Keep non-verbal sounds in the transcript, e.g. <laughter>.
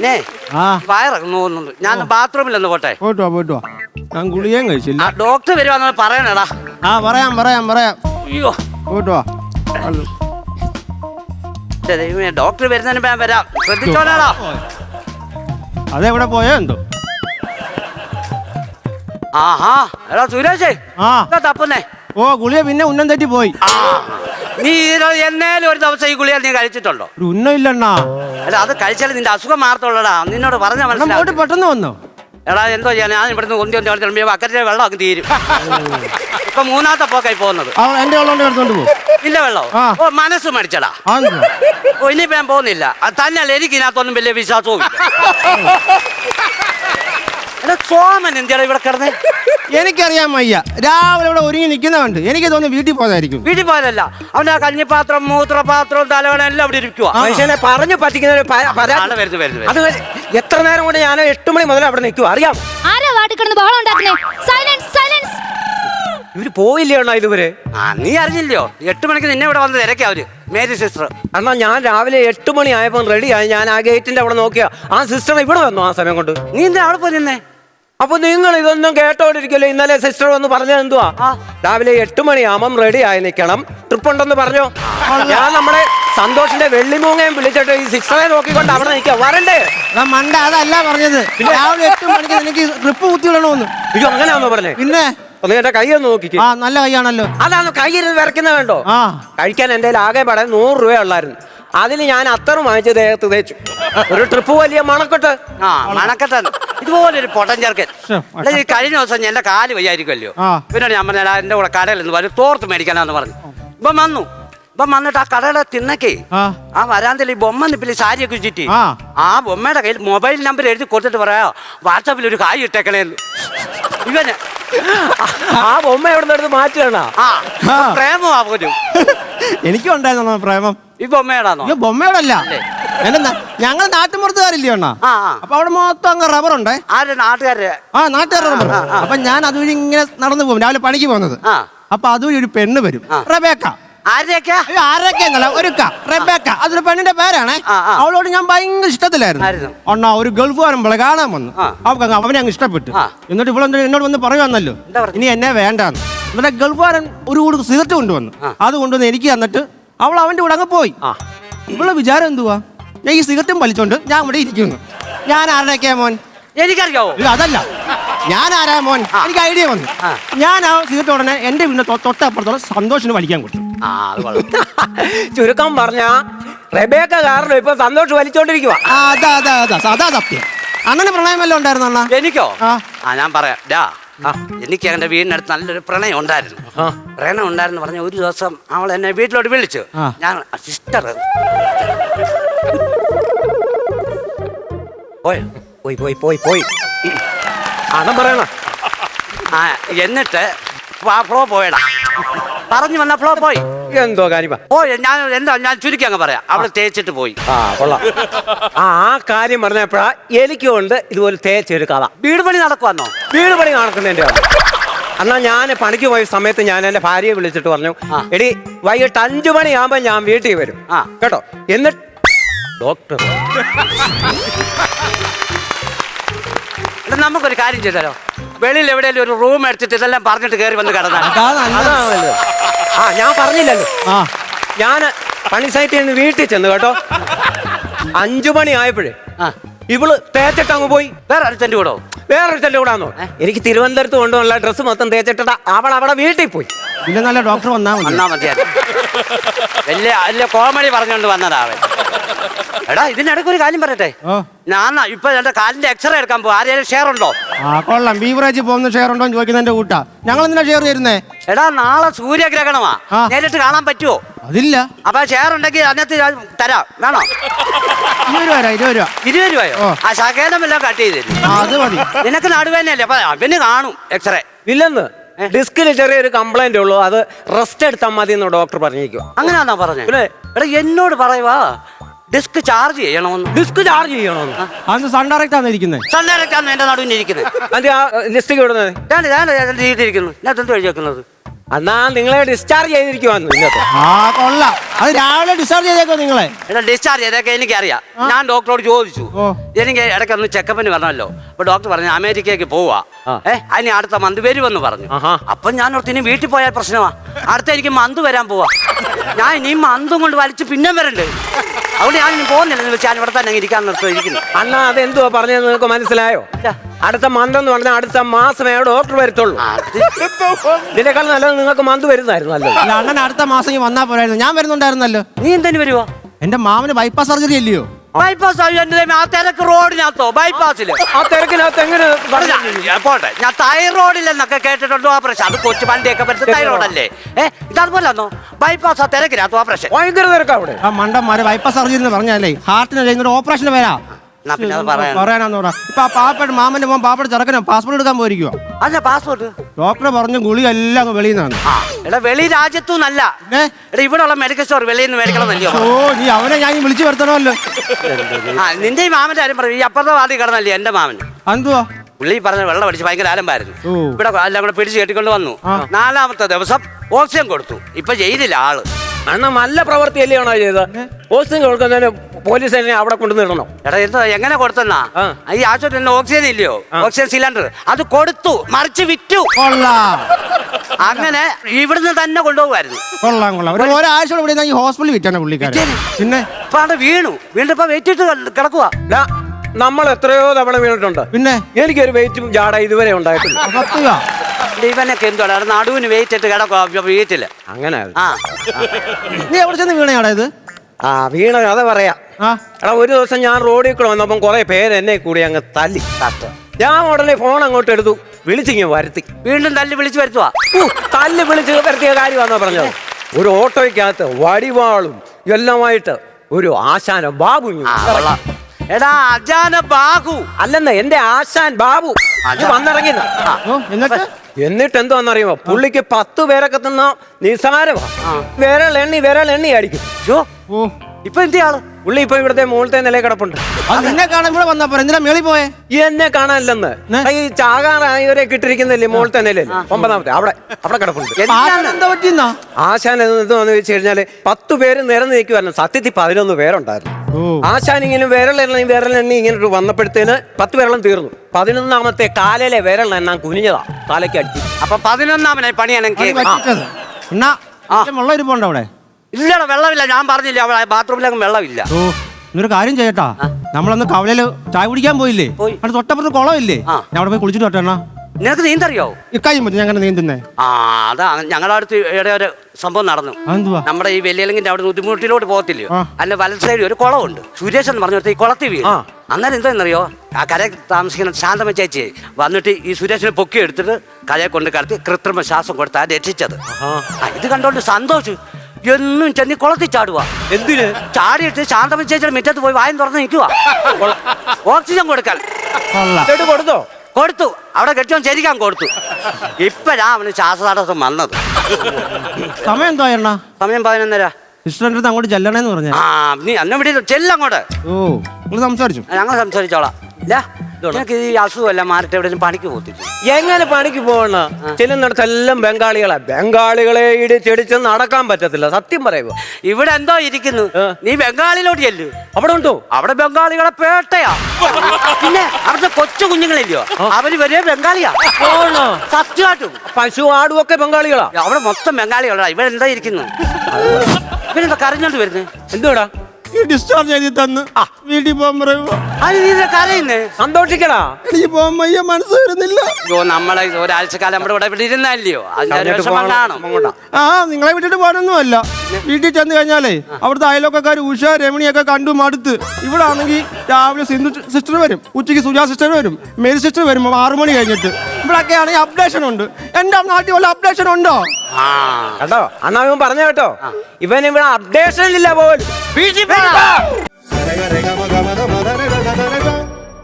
ആ. വയറിറങ്ങുന്നു തോന്നുന്നുണ്ട് ഞാൻ ബാത്റൂമിലൊന്ന് പോട്ടെ. പോയിട്ട് വാ പോയിട്ട്. വാ ഞാൻ ഗുളികയും കഴിച്ചില്ല. ആ ഡോക്ടർ വരുവാന്ന് പറയണടാ. ആ പറയാം പറയാം പറയാം. അയ്യോ. പോയിട്ട്. വാ എന്റെ ദൈവമേ ഡോക്ടർ വരുന്നതിന് ഞാൻ വരാം. ശ്രദ്ധിച്ചോളാടാ. അതെവിടെ പോയോ എന്തോ? ആഹാ. എടാ സുരേഷേ ആ. എന്താ തപ്പുന്നേ? ഓ ഗുളിയ പിന്നെ ഉന്നം തെറ്റി പോയി. ആ. നീ എന്നാലും എന്നേലും ഒരു ദിവസം ഈ ഗുളിക നീ കഴിച്ചിട്ടുണ്ടോ? ഒരു ഉന്നം ഇല്ലണ്ണാ അല്ല അത് കഴിച്ചാൽ നിന്റെ അസുഖം മാറത്തുള്ളടാ. നിന്നോട് പറഞ്ഞ അണ്ണൻ മനസ്സിലാവും പെട്ടെന്ന് വന്നോ? എടാ എന്തോ ചെയ്യാൻ ഞാൻ ഇവിടുന്ന് ഒന്തി കൊന്തി കളിച്ചിട്ട് അക്കരെ വെള്ളം അങ്ങ് തീരും. ഇപ്പൊ മൂന്നാമത്തെ പോക്കായി പോകുന്നത്. ആ എന്റെ വെള്ളം എടുത്തോണ്ട് പോകും. ഇല്ല വെള്ളം? ആ. ഓ മനസ്സ് മടിച്ചടാ? ഓ ഇനിയിപ്പോ ഞാൻ പോകുന്നില്ല. അത് തന്നെയല്ല എനിക്ക് ഇതിനകത്തൊന്നും വലിയ വിശ്വാസവും ഇല്ല സോമൻ എന്തിയാടാ ഇവിടെ കിടന്നേ? എനിക്കറിയാൻ വയ്യ. രാവിലെ ഇവിടെ ഒരുങ്ങി നിൽക്കുന്നവണ്ട് എനിക്ക് തോന്നുന്നു വീട്ടിൽ പോയതായിരിക്കും. വീട്ടിൽ പോയതല്ല. അവന്റെ ആ കഞ്ഞിപ്പാത്രം മൂത്രപാത്രം തലവണ എല്ലാം അവിടെ ഇരിക്കുക മനുഷ്യനെ പറഞ്ഞു പറ്റിക്കുന്ന ഒരു പ- പരാതി അത് എത്ര നേരം കൊണ്ട് ഞാൻ എട്ട് മണി മുതൽ അവിടെ നിൽക്കുക അറിയാം. ആരാ വാട്ടിൽ കിടന്ന് ബഹളം ഉണ്ടാക്കുന്നേ? Silence silence. ഇവർ പോയില്ലേ അണ്ണാ ഇതുവരെ? ആ നീ അറിഞ്ഞില്ലയോ? എട്ട് മണിക്ക് നിന്നെ ഇവിടെ വന്ന് തിരക്കാ അവർ. Mary sister. അണ്ണാ ഞാൻ രാവിലെ എട്ട് മണി ആയപ്പോൾ റെഡിയായി ഞാൻ ആ ഗേറ്റിന്റെ അവിടെ നോക്കിയ ആ സിസ്റ്റർ ഇവിടെ വന്നു ആ സമയം കൊണ്ട്. നീ എന്താ അവിടെ പോയി നിന്നേ? അപ്പൊ നിങ്ങൾ ഇതൊന്നും കേട്ടോണ്ടിരിക്കല്ലോ? ഇന്നലെ സിസ്റ്റർ വന്ന് പറഞ്ഞത് എന്തുവാ. രാവിലെ എട്ട് മണിയാകുമ്പം റെഡി ആയി നിൽക്കണം ട്രിപ്പ് ഉണ്ടെന്ന് പറഞ്ഞോ ഞാൻ നമ്മുടെ സന്തോഷിന്റെ വെള്ളിമൂങ്ങയും വിളിച്ചിട്ട് ഈ സിസ്റ്ററെ നോക്കിക്കൊണ്ട് അവിടെ നിൽക്കുക വരണ്ടേ? മണ്ട അതല്ല പറഞ്ഞത്. രാവിലെ എട്ട് മണിക്ക് എനിക്ക് ട്രിപ്പ് കുത്തി വിടണമെന്ന് അയ്യോ അങ്ങനെയാണോ പറഞ്ഞേ? പിന്നെ? ഒന്ന് എന്റെ കൈ ഒന്ന് നോക്കിക്കേ. ആ നല്ല കൈയാണല്ലോ. അതാണ് കൈ വരയ്ക്കുന്ന വേണ്ടോ കഴിക്കാൻ എന്റെ ആകെ പറയാൻ നൂറ് രൂപ ഉള്ളായിരുന്നു. അതിന് ഞാൻ അത്തറും വാങ്ങിച്ച് ദേഹത്ത് തേച്ചു. ഒരു ട്രിപ്പ് വലിയ മണക്കെട്ട്. ആ മണക്കട്ടൻ ഇതുപോലെ ഒരു പൊട്ടൻ ചേർക്കൻ ശ്ശെ, ഈ കഴിഞ്ഞ ദിവസം എന്റെ കാൽ വയ്യായിരിക്കുമല്ലോ. പിന്നെ ഞാൻ പറഞ്ഞ എന്റെ കൂടെ കടയിൽ നിന്ന് വരും തോർത്ത് മേടിക്കാനാന്ന് പറഞ്ഞു. ഇപ്പം വന്നു. ഇപ്പം വന്നിട്ട് ആ കടയുടെ തിന്നക്കേ ആ. ആ വരാന്തയിൽ ഈ ബൊമ്മ നിപ്പിൽ സാരിയൊക്കെ ചുറ്റി ആ. ആ ബൊമ്മയുടെ കയ്യിൽ മൊബൈൽ നമ്പർ എഴുതി കൊടുത്തിട്ട് പറയാ വാട്സാപ്പിൽ ഒരു കായ് ഇട്ടേക്കണേന്ന്. ഇവന് ആ ബൊമ്മ എവിടെ നിന്ന് മാറ്റുകയാണോ ആ പ്രേമമാ പോലും എനിക്കും ഉണ്ടായിരുന്നു പ്രേമം? ഈ ബൊമ്മയുടാന്നോ അയ്യോ ബൊമ്മയോടല്ല എന്റെ ന- ഞങ്ങൾ നാട്ടുമ്പുറത്തുകാരില്ലേ അണ്ണാ? ആ ആ. അപ്പൊ അവിടെ മൊത്തം അങ്ങ് റബ്ബർ ഉണ്ടേ ആ നാട്ടുകാരുടെ റബ്ബർ. അപ്പൊ ഞാൻ അതുവഴി ഇങ്ങനെ നടന്നു പോകും. രാവിലെ പണിക്ക് പോകുന്നത്. ആ. അപ്പൊ അതുവഴി ഒരു പെണ്ണ് വരും. ആ. റബേക്ക. ഒരു റെബേക്ക. അതൊരു പെണ്ണിന്റെ പേരാണേ. അവളോട് ഞാൻ ഭയങ്കര ഇഷ്ടത്തിലായിരുന്നു. അണ്ണാ ഒരു ഗൾഫുകാരൻ പോലെ കാണാൻ വന്നു. അവക്ക് അവനെ അങ്ങ് ഇഷ്ടപ്പെട്ടു. എന്നിട്ട് ഇവളെന്താ എന്നോട് വന്ന് പറയുവാന്നല്ലോ? ഇനി എന്നെ വേണ്ടാന്ന്. എന്നിട്ട് ഗൾഫുകാരൻ ഒരു കൂടി സിഗരറ്റ് കൊണ്ടുവന്നു. അത് കൊണ്ടുവന്ന് എനിക്ക് തന്നിട്ട് അവൾ അവന്റെ കൂടെ അങ്ങ് പോയി. ഇവൾ വിചാരം എന്തുവാ? ഞാൻ ഈ സിഗരറ്റും വലിച്ചോണ്ട് ഞാൻ ഇവിടെ ഇരിക്കുന്നു. ഞാൻ ആരുടെയൊക്കെയാ മോൻ? എനിക്കറിയാവോ? ഇല്ല അതല്ല. ഞാൻ ആരാ മോൻ? എനിക്ക് ഐഡിയ വന്നു. ഞാൻ ആ സിഗരറ്റ് ഉടനെ എന്റെ വീടിന്റെ തൊട്ടപ്പുറത്തോടെ സന്തോഷിന് വലിക്കാൻ കൊടുത്തു. ആ അത് കൊള്ളാം. <laughs> ചുരുക്കം പറഞ്ഞ റെബേക്ക കാരണം ഇപ്പൊ സന്തോഷം വലിച്ചോണ്ടിരിക്കുവാ. ആ, അതാ അതാ അതാ അതാ സത്യം. അണ്ണന് പ്രണയമല്ലോ ഉണ്ടായിരുന്നു അണ്ണാ? എനിക്കോ? ആ. ആ ഞാൻ പറയാം. ഡാ എനിക്ക് എന്റെ വീടിനടുത്ത് നല്ലൊരു പ്രണയം ഉണ്ടായിരുന്നു. പ്രണയം ഉണ്ടായിരുന്നു പറഞ്ഞ ഒരു ദിവസം അവൾ എന്നെ വീട്ടിലോട്ട് വിളിച്ചു. ആ. ഞാൻ സിസ്റ്റർ പോയോ പോയി പോയി പോയി പോയി. അണം പറയണ. ആ എന്നിട്ട് വാ, ഫ്ലോ പോയടാ. പറഞ്ഞു വന്ന ഫ്ലോ പോയി. എന്തോ കാര്യം ഓ ഞാൻ എന്താ ഞാൻ ചുരുക്കി അങ്ങ് പറയാം. അവിടെ തേച്ചിട്ട് പോയി. ആ കൊള്ളാം. ആ ആ കാര്യം പറഞ്ഞപ്പോഴാ എനിക്കും ഉണ്ട് ഇതുപോലെ തേച്ചൊരു കഥ. വീട് പണി നടക്കുവാന്നോ? വീട് പണി നടക്കുന്നതിന്റെ ആണ് എന്നാ ഞാൻ പണിക്ക് പോയ സമയത്ത് ഞാൻ എന്റെ ഭാര്യയെ വിളിച്ചിട്ട് പറഞ്ഞു എടി വൈകിട്ട് അഞ്ചു മണിയാകുമ്പോ ഞാൻ വീട്ടിൽ വരും. ആ. കേട്ടോ? എന്നിട്ട് ഡോക്ടർ. എടാ, നമുക്കൊരു കാര്യം ചെയ്താലോ? വെളിയിൽ എവിടെയെങ്കിലും ഒരു റൂം എടുത്തിട്ട് ഇതെല്ലാം പറഞ്ഞിട്ട് കയറി വന്ന് കിടന്നാണ് അതാണല്ലോ. ആ ഞാൻ പറഞ്ഞില്ലല്ലോ. ആ. ഞാൻ പണി സൈറ്റിൽ നിന്ന് വീട്ടിൽ ചെന്ന് കേട്ടോ. അഞ്ചു മണി ആയപ്പോഴേ ആ. ഇവൾ തേച്ചിട്ട് അങ്ങ് പോയി. വേറെ അടുത്തന്റെ കൂടോ? വേറെ കൂടെ ആണോ എനിക്ക് തിരുവനന്തപുരത്ത് കൊണ്ടുവന്നുള്ള ഡ്രസ്സ് മൊത്തം തേച്ചിട്ടാ അവൾ അവിടെ വീട്ടിൽ പോയി. പിന്നെ നല്ല ഡോക്ടർ വന്നാ വന്നാ മതിയായിരുന്നു. വലിയ വലിയ കോമഡി പറഞ്ഞുകൊണ്ട് വന്നതാ അവൻ. എടാ ഇതിനിടയ്ക്ക് ഒരു കാര്യം പറയട്ടെ? ഞാൻ ഇപ്പൊ എന്റെ കാലിന്റെ എക്സ്റേ എടുക്കാൻ പോകും ആരെങ്കിലും ഷെയർ ഉണ്ടോ? ആ കൊള്ളാം. ബീവറേജ് പോകുന്ന ഷെയർ ഉണ്ടോ എന്ന് ചോദിക്കുന്നതിന്റെ കൂട്ടാ. ഞങ്ങൾ എന്തിനാ ഷെയർ തരുന്നേ? എടാ നാളെ സൂര്യഗ്രഹണമാ. നേരിട്ട് കാണാൻ പറ്റുമോ അതില്ല. അപ്പൊ ഷെയർ ഉണ്ടെങ്കിൽ അതിനകത്ത് തരാം. വേണോ? ഇരുപത് രൂപ ഇരുപത് രൂപ. ഇരുപത് രൂപയോ? ആ. ശകേതമെല്ലാം എല്ലാം കട്ട് ചെയ്ത് ആ അത് മതി. നിനക്ക് നടുവേനല്ലേ അപ്പൊ അവന് കാണും എക്സ്റേ ഇല്ലെന്ന്? ഡിസ്കിൽ ചെറിയൊരു കംപ്ലൈന്റ് ഉള്ളൂ. അത് റെസ്റ്റ് എടുത്താൽ മതി എന്ന് ഡോക്ടർ പറഞ്ഞിരിക്കും അങ്ങനെയാണോ പറഞ്ഞത്? എടാ എന്നോട് പറയുവാ ഡിസ്ക് ചാർജ് ചെയ്യണമെന്ന്. ഡിസ്ക് ചാർജ് ചെയ്യണമെന്ന്. അന്ന് സൺ ഡയറക്റ്റ് ആണ് ഇരിക്കുന്നത് സണ്ണേരക്കാന്ന് എന്റെ നടുവിന് ഇരിക്കുന്നത് അതിന്റെ ആ ലിസ്റ്റിക്ക് വിടുന്നത് ഞാൻ ഞാൻ ചെയ്തിരിക്കുന്നു. ഞാൻ എന്ത് എഴുതി വെക്കുന്നത്? അണ്ണാ നിങ്ങളെ ഡിസ്ചാർജ് ചെയ്തിരിക്കുവാന്ന് ഇന്നത്തെ. ആ കൊള്ളാം. അത് രാവിലെ ഡിസ്ചാർജ് ചെയ്തേക്കോ നിങ്ങളെ? എടാ ഡിസ്ചാർജ് ചെയ്തൊക്കെ എനിക്കറിയാം. ഞാൻ ഡോക്ടറോട് ചോദിച്ചു. ഓ. എനിക്ക് ഇടയ്ക്കൊന്ന് ചെക്കപ്പിന് വരണമല്ലോ. അപ്പൊ ഡോക്ടർ പറഞ്ഞു അമേരിക്കയ്ക്ക് പോവാ. ആ. ഏ അതിന് അടുത്ത മന്ത് വരുമെന്ന് പറഞ്ഞു. ആഹാ. അപ്പൊ ഞാൻ ഓർത്ത് ഇനി വീട്ടിൽ പോയാൽ പ്രശ്നമാ. അടുത്ത എനിക്ക് മന്ത് വരാൻ പോവാ. ഞാൻ ഇനി മന്തും കൊണ്ട് വലിച്ച് പിന്നെ വരണ്ട്. അതുകൊണ്ട് ഞാൻ പോകുന്നില്ല നിങ്ങൾ വെച്ചാൽ ഞാൻ ഇവിടെ തന്നെ ഇരിക്കാൻ നിർത്തി ഇരിക്കുന്നു. അണ്ണാ അതെന്തുവാ പറഞ്ഞത് നിങ്ങൾക്ക് മനസ്സിലായോ? അടുത്ത മന്ത് എന്ന് പറഞ്ഞാൽ അടുത്ത മാസമേ ഡോക്ടർ വരത്തുള്ളൂ. അത് ഇതിനേക്കാൾ നല്ലത് നിങ്ങൾക്ക് മന്ത് വരുന്നതായിരുന്നു നല്ലത് അണ്ണൻ അടുത്ത മാസം വന്നാൽ വന്നാ പോരായിരുന്നു. ഞാൻ വരുന്നുണ്ടായിരുന്നല്ലോ. നീ എന്തിനു വരുവാ? എന്റെ മാമന് ബൈപ്പാസ് സർജറി അല്ലയോ? ബൈപ്പാസ് ആ തിരക്ക് റോഡിനകത്തോ? ബൈപ്പാസിൽ ആ തിരക്കിനകത്ത് എങ്ങനെ പോട്ടെ ഞാൻ പോട്ടെ. ഞാൻ തൈറോയിഡില്ലെന്നൊക്കെ കേട്ടിട്ടുണ്ട് ഓപ്പറേഷൻ അത് കൊച്ചു വണ്ടിയൊക്കെ പറ്റുന്ന തൈറോയിഡല്ലേ ഏ ഇതതുപോലെ ആണോ ബൈപ്പാസ് ആ തിരക്കിനകത്ത് ഓപ്പറേഷൻ ഭയങ്കര തിരക്കാ അവിടെ. ആ മണ്ടന്മാരെ ബൈപ്പാസ് സർജറി എന്ന് പറഞ്ഞാലേ ഹാർട്ടിന് ഒരു ഓപ്പറേഷൻ വരാ. എന്നാ പിന്നെ അത് പറയാൻ. പറയാനാന്ന് പറ. ഇപ്പൊ ആ പാപ്പയുടെ മാമന്റെ മോൻ പാപ്പയുടെ ചെറുക്കനോ പാസ്പോർട്ട് എടുക്കാൻ പോയിരിക്കുവോ. അല്ല പാസ്പോർട്ട് ഡോക്ടറെ പറഞ്ഞു ഗുളി എല്ലാം വെളിയിൽ നിന്നാണ്. ആ എടാ വെളി രാജ്യത്തുനിന്നല്ല ഏ? എടാ ഇവിടെ ഉള്ള മെഡിക്കൽ സ്റ്റോർ വെളിയിൽ നിന്ന് മേടിക്കണം നല്ലയോ ഓ നീ അവനെ ഞാൻ വിളിച്ചു വരുത്തണമല്ലോ. ആ നിന്റെ ഈ മാമന്റെ കാര്യം പറഞ്ഞു ഈ അപ്പുറത്തെ വാർഡിൽ കിടന്നല്ലേ എന്റെ മാമൻ? എന്തുവാ? പുള്ളി പറഞ്ഞ വെള്ളം അടിച്ച് ഭയങ്കര ആലമ്പായിരുന്നു. ഇവിടെ എല്ലാം കൂടെ പിടിച്ച് കെട്ടിക്കൊണ്ട് വന്നു. നാലാമത്തെ ദിവസം ഓക്സിജൻ കൊടുത്തു. ഇപ്പൊ ചെയ്തില്ല ആൾ അണ്ണ നല്ല പ്രവൃത്തി അല്ലയാണോ ചെയ്തത്? ഓക്സിജൻ കൊടുക്കുന്നതിന് പോലീസ് സ്റ്റേഷനെ അവിടെ കൊണ്ടുവന്നിടണം എടാ എന്താ എങ്ങനെ കൊടുത്തെന്നാ? ആ. ഈ ആശുപത്രിയിൽ ഓക്സിജൻ ഇല്ലയോ? ഓക്സിജൻ സിലിണ്ടർ അത് കൊടുത്തു മറിച്ച് വിറ്റു. കൊള്ളാം. അങ്ങനെ ഇവിടുന്ന് തന്നെ കൊണ്ടുപോകുമായിരുന്നു. കൊള്ളാം കൊള്ളാം. ഒരു ഒരാഴ്ച ഇവിടെ ഈ ഹോസ്പിറ്റലിൽ വിറ്റാണ് പുള്ളിക്കാരൻ. പിന്നെ? ഇപ്പൊ അവിടെ വീണു. വീണ്ടിപ്പോ വെയിറ്റിട്ട് കിടക്കുക ഡാ, നമ്മൾ എത്രയോ തവണ വീണിട്ടുണ്ട്. പിന്നെ? എനിക്കൊരു വെയിറ്റും ജാട ഇതുവരെ ഉണ്ടായിട്ടില്ല. ഇവനൊക്കെ എന്തോടാ നടുവിന് വെയിറ്റ് ഇട്ട് കിടക്കുക വീട്ടിൽ. അങ്ങനെ. ആ. നീ എവിടെ ചെന്ന് വീണയാടാ ഇത്? ആ വീണ കഥ പറയാ. ആ. എടാ ഒരു ദിവസം ഞാൻ റോഡിൽ കൂടെ വന്നപ്പം കുറെ പേര് എന്നെ കൂടി അങ്ങ് തല്ലി ഞാൻ ഉടനെ ഫോൺ അങ്ങോട്ട് എടുത്തു. വിളിച്ചിങ്ങ് വരുത്തി. വീണ്ടും തല്ലി വിളിച്ചു വരുത്തുവാ. ഊ, തല്ലി വിളിച്ച് വരുത്തിയ കാര്യമാണെന്നാ പറഞ്ഞത്? ഒരു ഓട്ടോയ്ക്കകത്ത് വടിവാളും എല്ലാമായിട്ട് ഒരു ആശാന ബാബു ഇങ്ങ് ഇറങ്ങി. എടാ അജാന ബാഹു അല്ലെന്ന് എന്റെ ആശാൻ ബാബു. ഇത് വന്നിറങ്ങിയതാ ഓ എന്നിട്ട്? എന്നിട്ട് എന്തോന്നറിയുമോ പുള്ളിക്ക് പത്ത് പേരൊക്കെ തിന്ന നിസാരമാ വിരൽ എണ്ണി വിരൽ എണ്ണി അടിക്കും ഓ. ഇപ്പൊ എന്ത് ആൾ പുള്ളി ഇപ്പൊ ഇവിടുത്തെ മുകളിലത്തെ നില കിടപ്പുണ്ട്. അത് നിന്നെ കാണാൻ ഇവിടെ വന്നാ പോരെ? എന്തിനാ മേളി പോയെ? എന്നെ കാണാനില്ലെന്ന്? ഈ ചാകാറായവരെ കിട്ടിരിക്കുന്നില്ലേ മുകളിലത്തെ നിലയിൽ? ഒമ്പതാമത്തെ അവിടെ അവിടെ കിടപ്പുണ്ട്. എന്തിനാണ് എന്താ പറ്റിയെന്നാ? ആശാൻ എന്താന്ന് വെച്ച് കഴിഞ്ഞാൽ പത്ത് പേര് നിരന്ന് നിൽക്കുമായിരുന്നു സത്യത്തിൽ പതിനൊന്ന് പേരുണ്ടായിരുന്നു. ആശാൻ ഇങ്ങനെ വിരലെണ്ണി വിരലെണ്ണി ഇങ്ങനെ വന്നപ്പോഴത്തേന് പത്ത് വിരളം തീർന്നു. പതിനൊന്നാമത്തെ കാലയിലെ വിരലെണ്ണാൻ കുനിഞ്ഞതാ തലയ്ക്ക് അടിച്ചു. അപ്പൊ പതിനൊന്നാമനായി പണിയാണ് എനിക്ക് എന്നാ. വെള്ളം ഇരിപ്പുണ്ടോ അവിടെ. ഇല്ലടാ വെള്ളമില്ല. ഞാൻ പറഞ്ഞില്ല അവിടെ ബാത്റൂമിലൊന്നും വെള്ളമില്ല. ഓ ഇന്നൊരു കാര്യം ചെയ്യട്ടാ. നമ്മളന്ന് കവലയിൽ ചായ കുടിക്കാൻ പോയില്ലേ? പോയി. അവിടെ തൊട്ടപ്പുറത്ത് കുളമില്ലേ? ആ. ഞാൻ അവിടെ പോയി കുളിച്ചിട്ട് വട്ടെ എന്നാ നിനക്ക് നീന്തറിയോ? ഇക്കായും പറ്റും ഞാൻ അങ്ങനെ നീന്തുന്നേ. ആ അതാ ഞങ്ങളുടെ അടുത്ത് ഇവിടെ ഒരു സംഭവം നടന്നു. അതെന്തുവാ? നമ്മുടെ ഈ വെള്ളിയലങ്ങിന്റെ അവിടെ ബുദ്ധിമുട്ടിലോട്ട് പോകത്തില്ലയോ ആ. അതിന്റെ വലത് സൈഡിൽ ഒരു കുളമുണ്ട്. സുരേഷ് എന്ന് പറഞ്ഞിട്ട് ഈ കുളത്തിൽ വീണു. ആ. അന്നേരം എന്താണെന്നറിയോ ആ കരയിൽ താമസിക്കുന്ന ശാന്തമ്മ ചേച്ചി വന്നിട്ട് ഈ സുരേഷിനെ പൊക്കി എടുത്തിട്ട് കരയെ കൊണ്ട് കടത്തി കൃത്രിമ ശ്വാസം കൊടുത്താ രക്ഷിച്ചത്. ആ, ഇത് കണ്ടോണ്ട് സന്തോഷ്. എന്നും ചെന്നി കുളത്തിൽ ചാടുക എന്തിന്? ചാടിയിട്ട് ശാന്തമ ചേച്ചിയുടെ മുറ്റത്ത് പോയി വായം തുറന്ന് നിൽക്കുക ഓക്സിജൻ കൊടുക്കാൻ. കൊടുത്തോ? കൊടുത്തു. അവിടെ കെട്ടിയോ ശരിക്കാൻ കൊടുത്തു. ഇപ്പഴാ അവന് ശ്വാസതടസ്സം വന്നത്. സമയം എന്തോ എണ്ണ സമയം പതിനൊന്നര. അടുത്ത് അങ്ങോട്ട് ചെല്ലണേന്ന് പറഞ്ഞു. ആ നീ അന്നെ വിടി ചെല്ലങ്ങോട്ട്. ഓ നിങ്ങൾ സംസാരിച്ചു? ഞങ്ങൾ സംസാരിച്ചോളാം. ഇല്ല. നിനക്ക് ഈ അസുഖമല്ല മാറിട്ട് എവിടെയും പണിക്ക് പോത്തില്ല എങ്ങനെ പണിക്ക് പോകണ? ചെല്ലുന്നിടത്തെല്ലാം ബംഗാളികളാ. ബംഗാളികളെ ഇടിച്ചെടിച്ച് നടക്കാൻ പറ്റത്തില്ല. സത്യം പറയുക ഇവിടെ എന്തോ ഇരിക്കുന്നു. നീ ബംഗാളിലോട്ട് ചെല്ലു. അവിടെ ഉണ്ടോ? അവിടെ ബംഗാളികളെ പേട്ടയാ. <laughs> പിന്നെ അവിടുത്തെ കൊച്ചു കുഞ്ഞുങ്ങളില്ലയോ? അവർ വരെ ബംഗാളിയാ. ആണോ? സത്യമായിട്ടും പശു ആടും ഒക്കെ ബംഗാളികളാ. അവിടെ മൊത്തം ബംഗാളികളാ. ഇവിടെ എന്താ ഇരിക്കുന്നു? ഇവരെന്താ കരഞ്ഞോണ്ട് വരുന്നത് എന്തുവാടാ? ഈ ഡിസ്ചാർജ് ചെയ്ത് തന്ന്. വീട്ടിൽ പോകാൻ പറയുമ്പോ ഇതിനെ കരയുന്നേ? സന്തോഷിക്കടാ. എനിക്ക് പോകാൻ വയ്യ മനസ്സ് വരുന്നില്ല. ഓ നമ്മളെ ഒരാഴ്ചക്കാലം നമ്മുടെ ഇവിടെ ഇവിടെ ഇരുന്നല്ലയോ അതിന്റെ ഒരു വിഷമം കാണും അങ്ങോട്ടാ. ആ നിങ്ങളെ വിട്ടിട്ട് പോകാനൊന്നുമല്ല. വീട്ടിൽ ചെന്ന് കഴിഞ്ഞാലേ അവിടുത്തെ അയലോക്കാർ ഉഷ രമണിയൊക്കെ കണ്ടു മടുത്ത്. ഇവിടെ ആണെങ്കിൽ രാവിലെ സിന്ധു സിസ്റ്റർ വരും. ഉച്ചയ്ക്ക് സുജാ സിസ്റ്റർ വരും. മേരി സിസ്റ്റർ വരും. ആറു മണി കഴിഞ്ഞിട്ട്. ഇവിടെയൊക്കെ ആണെങ്കിൽ അപ്ഡേഷൻ ഉണ്ട്. എന്റെ നാട്ടിൽ വല്ല അപ്ഡേഷൻ ഉണ്ടോ? ആ. കേട്ടോ അന്നാ ഇവൻ പറഞ്ഞ കേട്ടോ. ഇവൻ ഇവിടെ അപ്ഡേഷൻ ഇല്ല പോലും. വീട്ടിൽ.